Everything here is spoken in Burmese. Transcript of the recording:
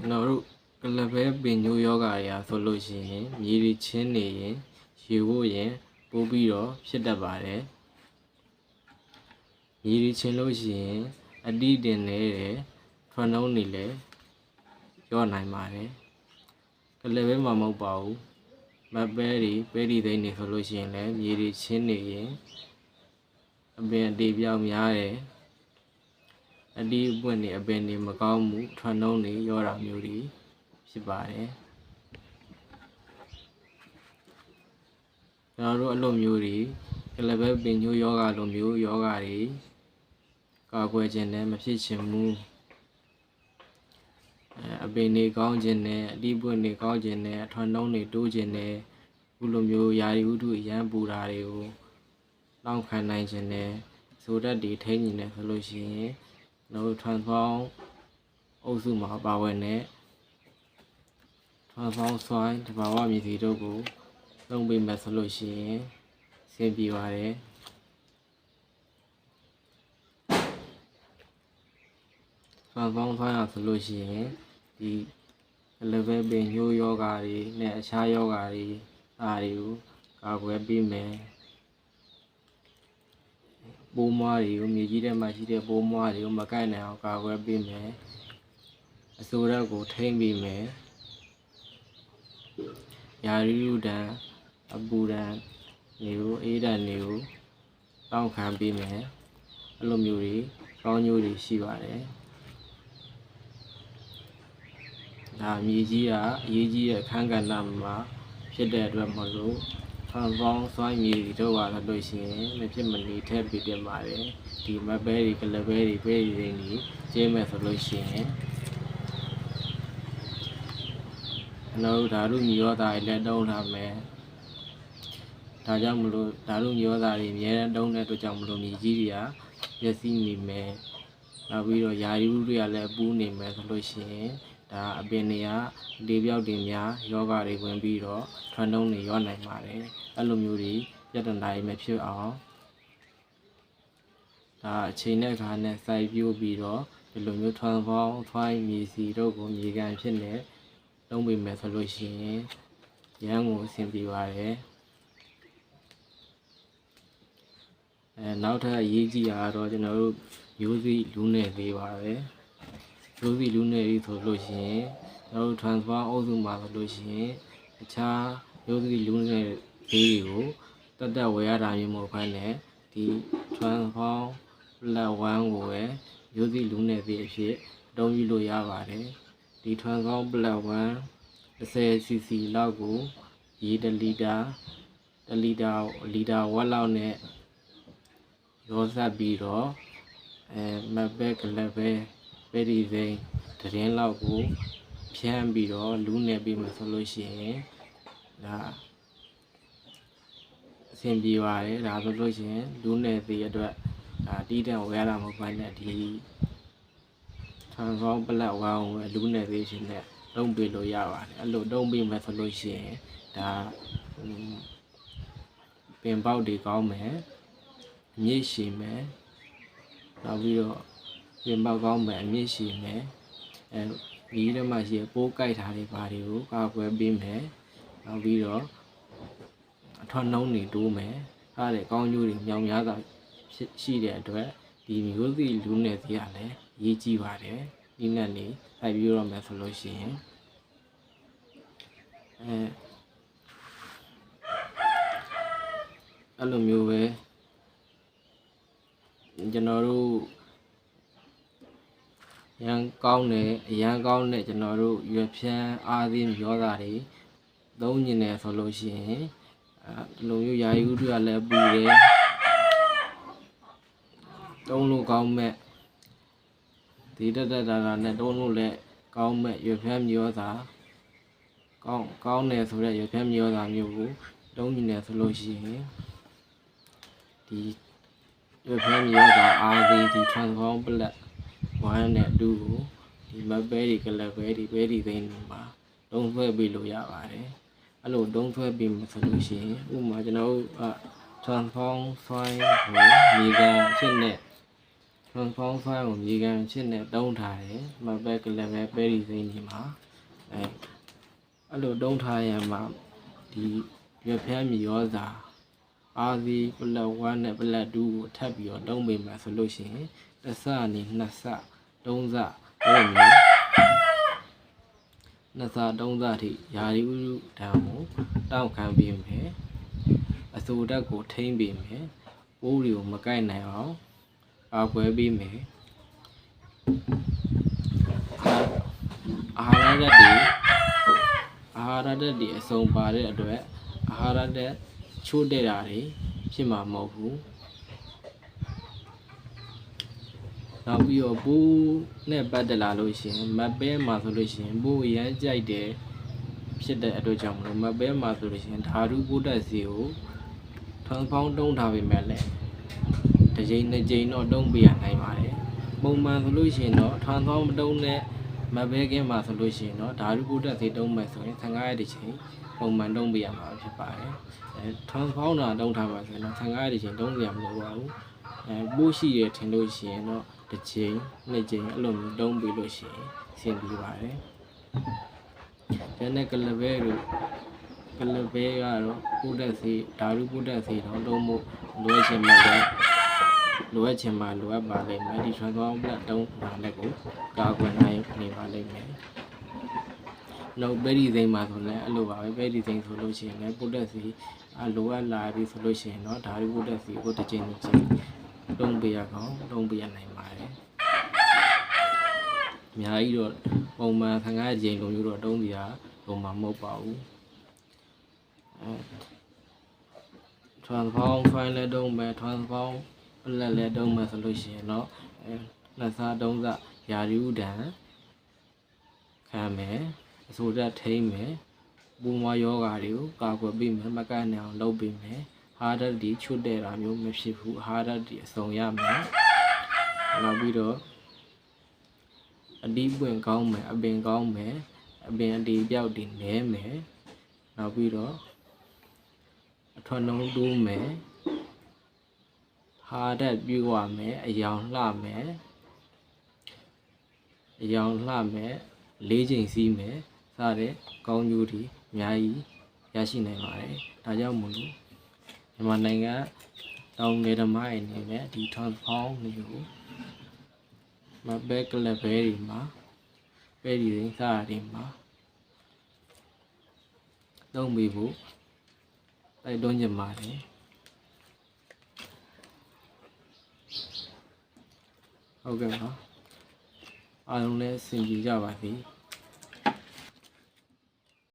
ကျွန်တော်တို့ကလပဲပင်ညိုယောဂါတွေဟာဆိုလို့ရှိရင်မြေရီချင်းနေရင်ရေဖို့ရင်ပိုးပြီးတော့ဖြစ်တတ်ပါတယ်မြေရီချင်းလို့ရှိရင်အတိတင်နေတဲ့ထွန်းနှုံးနေလေရောနိုင်ပါတယ်ကလပဲမှာမဟုတ်ပါဘူးမပဲတွေပဲဒီသိန်းနေဆိုလို့ရှိရင်လည်းမြေရီချင်းနေရင်အပင်အတေပြောက်များတယ် အဒီအပွင့်နေအပင်နေမကောင်းမှုထွန်းနှုံးနေရောတာမျိုးတွေဖြစ်ပါတယ်ကျွန်တော်တို့အလိုမျိုးတွေကလဘပင်ညိုယောဂလိုမျိုးယောဂတွေကာကွယ်ခြင်းနဲ့မဖြစ်ချင်ဘူးအဲအပင်နေကောင်းခြင်းနဲ့အဒီပွင့်နေကောင်းခြင်းနဲ့ထွန်းနှုံးနေတိုးခြင်းနဲ့ခုလိုမျိုးယာရီဥတုအရန်ပူတာတွေကိုတောင်းခံနိုင်ခြင်းနဲ့ဇိုဓာတ်တွေထိန်းနေတယ်ဆိုလို့ရှိရင် ကျွန်တော်တို့ transform အုပ်စုမှာပါဝင်တဲ့ transform soil တဘာဝမြေစီတို့ကိုသုံးပေးမယ်ဆိုလို့ရှိရင်အဆင်ပြေပါတယ် transform soil ရဆိုလို့ရှိရင်ဒီ level ပင်ညိုးယောဂါတွေနဲ့အခြားယောဂါတွေအားတွေကိုကာကွယ်ပေးမယ် ပိုးမွားတွေကိုမြေကြီးထဲမှာရှိတဲ့ပိုးမွားတွေကိုမကိုက်နိုင်အောင်ကာကွယ်ပေးမယ်အစိုးရကိုထိမ့်ပေးမယ်ယာရီလူဒန်အပူဒန်နေကိုအေးဒန်နေကိုတောင်းခံပေးမယ်အဲ့လိုမျိုးတွေကောင်းကျိုးတွေရှိပါတယ်ဒါမြေကြီးကအရေးကြီးတဲ့အခန်းကဏ္ဍမှာဖြစ်တဲ့အတွက်မလို့ ဖန်ပေါင်းစွိုင်းမြေတွေတော့ပါလို့ရှိရင်မဖြစ်မနေထည့်ပေးတင်ပါတယ်ဒီမပဲတွေကလပဲတွေပဲတွေတွေနေကျင်းမဲ့ဆိုလို့ရှိရင်အနောက်ဓာတုမြေရောသားတွေလည်းတုံးထားမယ်ဒါကြောင့်မလို့ဓာတုမြေရောသားတွေအများအားတုံးတဲ့အတွက်ကြောင့်မလို့မြေကြီးတွေကပျက်စီးနေမယ်နောက်ပြီးတော့ယာယူတွေကလည်းပူးနေမယ်ဆိုလို့ရှိရင် ဒါအပင်တွေကလေပြောက်တွေများယောဂတွေဝင်ပြီးတော့ထွန်းတုံးတွေရောနိုင်ပါတယ်အဲ့လိုမျိုးတွေပြဿနာတွေမဖြစ်အောင်ဒါအချိန်နဲ့ခါနဲ့စိုက်ပြိုးပြီးတော့ဒီလိုမျိုးထွန်းပေါင်းထွိုင်းမြေစီတို့ကိုမြေကန်ဖြစ်နေလုံးပေးမယ်ဆိုလို့ရှိရင်ရန်ကိုအဆင်ပြေပါတယ်အဲနောက်ထပ်အရေးကြီးတာကတော့ကျွန်တော်တို့မျိုးစိလူးနေသေးပါပဲ မျိုးစိလူးနေပြီဆိုလို့ရှိရင်ကျွန်တော်တို့ transfer အုပ်စုမှာဆိုလို့ရှိရင်အခြားမျိုးစိလူးနေသေးတွေကိုတတ်တတ်ဝယ်ရတာမျိုးမဟုတ်ဘဲနဲ့ဒီ transfer plus 1ကိုပဲမျိုးစိလူးနေသေးအဖြစ်အသုံးပြုလို့ရပါတယ်ဒီ transfer plus 1 10cc လောက်ကိုရေ1လီတာ1လီတာလီတာဝက်လောက်နဲ့ရောစပ်ပြီးတော့အဲမဘက်ကလပ်ပဲ ပဲဒီစိမ်းတရင်လောက်ကိုဖြန်းပြီးတော့လူးနေပြီးမှဆိုလို့ရှိရင်ဒါအဆင်ပြေပါတယ်ဒါဆိုလို့ရှိရင်လူးနေသေးအတွက်ဒါတီးတန့်ဝယ်ရတာမဟုတ်ပါနဲ့ဒီထန်ကောင်းပလက်ဝမ်းကိုလူးနေသေးရှင်နဲ့တုံးပေးလို့ရပါတယ်အဲ့လိုတုံးပေးမှဆိုလို့ရှိရင်ဒါဟိုပင်ပေါက်တွေကောင်းမယ်အမြင့်ရှိမယ်နောက်ပြီးတော့ ပြင်ပေါက်ကောင်းမယ်အမြင့်ရှိမယ်အဲဒီထဲမှာရှိရပိုးကြိုက်တာတွေဘာတွေကိုကာကွယ်ပေးမယ်နောက်ပြီးတော့အထွန်းနှုံးတွေတိုးမယ်အဲ့ဒါကောင်းကျိုးတွေမြောင်များစွာဖြစ်ရှိတဲ့အတွက်ဒီမျိုးစီလူနယ်စီကလည်းရေးကြည့်ပါတယ်ဒီနဲ့နေစိုက်ပြီးတော့မယ်ဆိုလို့ရှိရင်အဲအဲ့လိုမျိုးပဲကျွန်တော်တို့ ရန်ကောင်းတယ်အရန်ကောင်းတဲ့ကျွန်တော်တို့ရွက်ဖြန်းအားသင်းရောဂါတွေသုံးညင်တယ်ဆိုလို့ရှိရင်အဲဒီလိုမျိုးယာယီဥဒ္ဓကလည်းပူတယ်သုံးလို့ကောင်းမဲ့ဒီတက်တက်တာတာနဲ့သုံးလို့လည်းကောင်းမဲ့ရွက်ဖြန်းမျိုးသာကောင်းကောင်းတယ်ဆိုတဲ့ရွက်ဖြန်းမျိုးသာမျိုးကိုသုံးညင်တယ်ဆိုလို့ရှိရင်ဒီရွက်ဖြန်းမျိုးသာအားသင်းဒီ transform black 1နဲ့2ကိုဒီမပဲတွေကလပ်ပဲဒီပဲဒီသိန်းတွေမှာတုံးဆွဲပေးလို့ရပါတယ်အဲ့လိုတုံးဆွဲပေးမှဆိုလို့ရှိရင်ဥပမာကျွန်တော်တို့အ transform file ကိုမြေကန်အဖြစ်နဲ့ transform file ကိုမြေကန်ဖြစ်နေတုံးထားတယ်မဘက်ကလည်းပဲပဲရီစိမ်းဒီမှာအဲအဲ့လိုတုံးထားရမှာဒီရွက်ဖျားမြေရောစာ RZ plus 1နဲ့ plus 2ကိုထပ်ပြီးတော့တုံးပေးမှာဆိုလို့ရှိရင် တစ်စနေနှစ်စသုံးစအဲ့လိုမျိုးနှစ်စသုံးစအထိယာရီဥရုတံကိုတောက်ခံပေးမယ်အစိုးဓာတ်ကိုထိမ့်ပေးမယ်ပိုးတွေကိုမကိုက်နိုင်အောင်အာကွယ်ပေးမယ်အာဟာရဓာတ်တွေအာဟာရဓာတ်တွေအစုံပါတဲ့အတွက်အာဟာရဓာတ်ချို့တဲ့တာတွေဖြစ်မှာမဟုတ်ဘူး နောက်ပြီးတော့ဘူးနဲ့ပတ်သက်လာလို့ရှိရင်မတ်ပဲမှာဆိုလို့ရှိရင်ဘူးရမ်းကြိုက်တယ်ဖြစ်တဲ့အတွက်ကြောင့်မလို့မတ်ပဲမှာဆိုလို့ရှိရင်ဓာတုပိုးတက်စီကို transform တုံးထားပေမဲ့လည်းတစ်ကြိမ်နှစ်ကြိမ်တော့တုံးပေးရနိုင်ပါတယ်ပုံမှန်ဆိုလို့ရှိရင်တော့ transform မတုံးနဲ့မတ်ပဲကင်းမှာဆိုလို့ရှိရင်တော့ဓာတုပိုးတက်စီတုံးမယ်ဆိုရင်15ရက်တစ်ချိန်ပုံမှန်တုံးပေးရမှာဖြစ်ပါတယ်အဲ transform တာတုံးထားပါဆိုရင်တော့15ရက်တစ်ချိန်တုံးပေးရမှာမဟုတ်ပါဘူး အဲပိုးရှိရထင်လို့ရှိရင်တော့တစ်ချိန်နှစ်ချိန်အဲ့လိုမျိုးတုံးပေးလို့ရှိရင်ဆင်ပြေပါတယ်ကျန်တဲ့ကလဘဲတို့ကလဘဲကတော့ပုဒ်တက်စီဓာတုပုဒ်တက်စီတော့လုံးမှုလိုအပ်ခြင်းမှလည်းလိုအပ်ခြင်းမှလိုအပ်ပါလိမ့်မယ်ဒီ transform plat တုံးပါလက်ကိုကာကွယ်နိုင်နေပါလိမ့်မယ်နောက်ပဲဒီစိမ်းမှာဆိုလည်းအဲ့လိုပါပဲပဲဒီစိမ်းဆိုလို့ရှိရင်လည်းပုဒ်တက်စီအလိုအပ်လာပြီဆိုလို့ရှိရင်တော့ဓာတုပုဒ်တက်စီကိုတစ်ချိန်တစ်ချိန် တုံးပေးရကောင်တုံးပေးရနိုင်ပါတယ်အများကြီးတော့ပုံမှန်15ချိန်လိုမျိုးတော့တုံးစီတာပုံမှန်မဟုတ်ပါဘူး transform file လည်းတုံးမယ် transform လက်လည်းတုံးမယ်ဆိုလို့ရှိရင်တော့အဲလက်စားတုံးစယာရီဥဒံခံမယ်အစိုးရထိမ့်မယ်ပူမယောဂါတွေကိုကာကွယ်ပေးမယ်မကန့်နိုင်အောင်လုပ်ပေးမယ် ဟာဒတ်ဒီချွတ်တဲ့တာမျိုးမဖြစ်ဘူးဟာဒတ်ဒီအစုံရမယ်နောက်ပြီးတော့အဒီပွင့်ကောင်းမယ်အပင်ကောင်းမယ်အပင်အဒီပြောက်ဒီနဲမယ်နောက်ပြီးတော့အထွတ်နှုံးတိုးမယ်ဟာဓာတ်ပြုတ်ရမယ်အယောင်လှမယ်အယောင်လှမယ်လေးချိန်စီးမယ်စတဲ့ကောင်းကျိုးတွေအများကြီးရရှိနိုင်ပါတယ်ဒါကြောင့်မို့လို့ မြန်မာနိုင်ငံတောင်ငယ်ဓမ္မအိမ်နေနဲ့ဒီ transform တွေကိုမဘက်ကလဘဲတွေမှာပဲဒီရင်းစားတွေမှာသုံးပြီးဖို့တိုက်တွန်းကြပါတယ်ဟုတ်ကဲ့ပါအားလုံးလည်းအဆင်ပြေကြပါစေ။